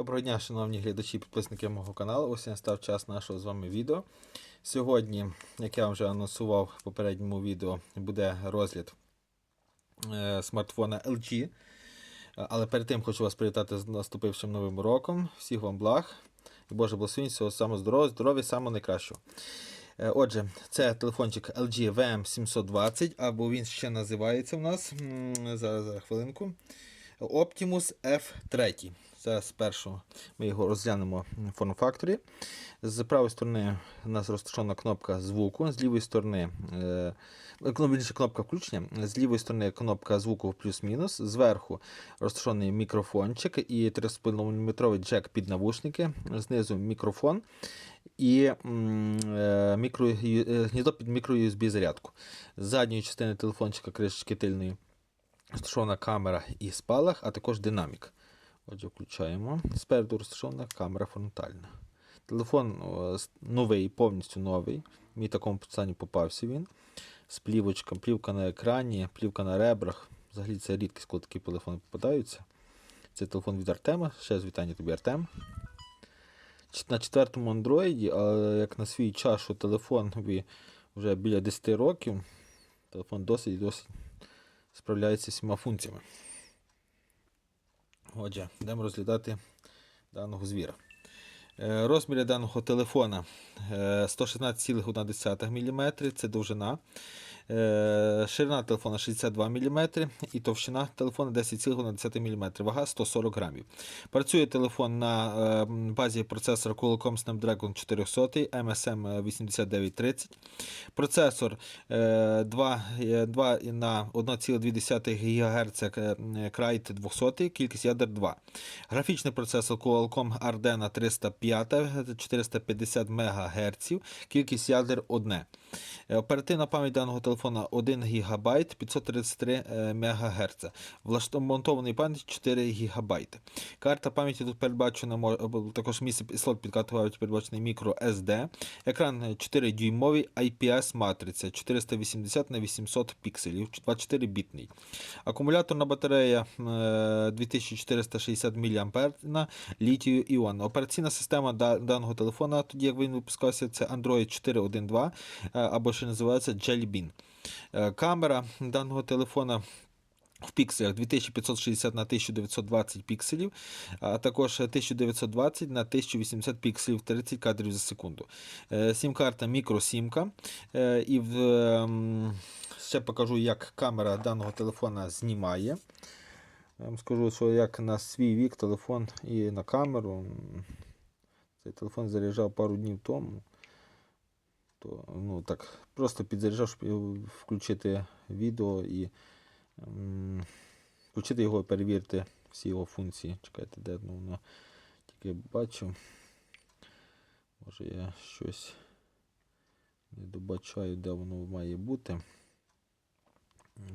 Доброго дня, шановні глядачі і підписники мого каналу. Ось настав час нашого з вами відео. Сьогодні, як я вже анонсував в попередньому відео, буде розгляд е, смартфона LG. Але перед тим хочу вас привітати з наступившим новим роком. Всіх вам благ. І Боже благословінь, всього самого здоров'я, здоров'я, самого найкращого. Е, Отже, це телефончик LG VM720, або він ще називається у нас. Зараз, зараз хвилинку. Optimus F3. Зараз спершу ми його розглянемо в форм-факторі. З правої сторони у нас розташована кнопка звуку, з лівої сторони е, ну, більше кнопка включення, з лівої сторони кнопка звуку плюс-мінус, зверху розташований мікрофончик і 3,5 мм джек під навушники, знизу мікрофон і е, мікро, е, гніздо під мікро-USB зарядку. З задньої частини телефончика кришечки тильної розташована камера і спалах, а також динамік. Отже, включаємо. Спереду розташована камера фронтальна. Телефон новий, повністю новий. В такому стані попався він. З плівочком, плівка на екрані, плівка на ребрах. Взагалі це рідкість, коли такі телефони попадаються. Це телефон від Артема. Ще раз вітання тобі, Артем. На четвертому андроїді, але як на свій час, що телефонові вже біля 10 років, телефон досить досить справляється всіма функціями. Отже, будемо розглядати даного звіра. Е, Розміри даного телефона е, 116,1 мм, це довжина. Е, Ширина телефона 62 мм і товщина телефона 10,1 мм, вага 140 грамів. Працює телефон на е, базі процесора Qualcomm Snapdragon 400 MSM 8930. Процесор е, 2, е, 2 на 1,2 ГГц Krite 200, кількість ядер 2. Графічний процесор Qualcomm Ardena 305 450 МГц, кількість ядер 1. Е, Оперативна пам'ять даного телефона 1 ГБ 533 МГц. Влаштований пам'ять 4 ГБ. Карта пам'яті тут передбачена також місце і слот підкату пам'яті передбачений мікро SD. Екран 4 дюймовий IPS матриця 480 на 800 пікселів, 24 бітний. Акумуляторна батарея е, 2460 мАh на літію іон. Операційна система даного телефона, тоді як він випускався, це Android 4.1.2 е, або ще називається Jelly Bean. Е, Камера даного телефона. В пікселях 2560 на 1920 пікселів, а також 1920 на 1080 пікселів 30 кадрів за секунду. Е, Сім-карта мікросімка. Е, І в, ем, ще покажу, як камера даного телефона знімає. Я вам скажу, що як на свій вік телефон і на камеру. Цей телефон заряджав пару днів тому. То, ну, так, просто підзаряджав, щоб включити відео і включити його перевірити всі його функції. Чекайте, де ну, воно тільки бачу. Може я щось не добачаю, де воно має бути.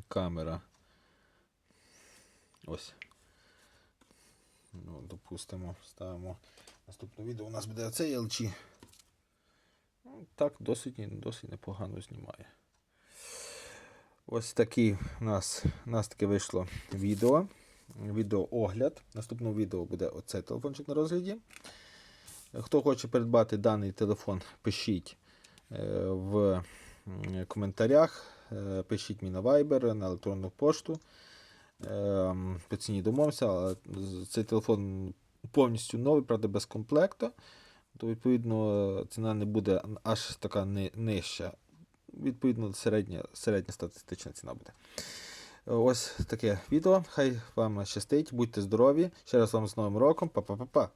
Камера. Ось. Ну, допустимо, ставимо наступне відео. У нас буде оцей LG. Так, досить, досить непогано знімає. Ось такий у нас, у нас таке вийшло відео. Відеоогляд. Наступного відео буде оцей телефончик на розгляді. Хто хоче придбати даний телефон, пишіть е, в коментарях. Е, Пишіть мені на Viber, на електронну пошту. Е, По ціні домовимося, але цей телефон повністю новий, правда, без комплекту. То, відповідно, ціна не буде аж така не нижча. Відповідно, середня, середня статистична ціна буде. Ось таке відео. Хай вам щастить, будьте здорові. Ще раз вам з Новим роком. Па-па-па-па.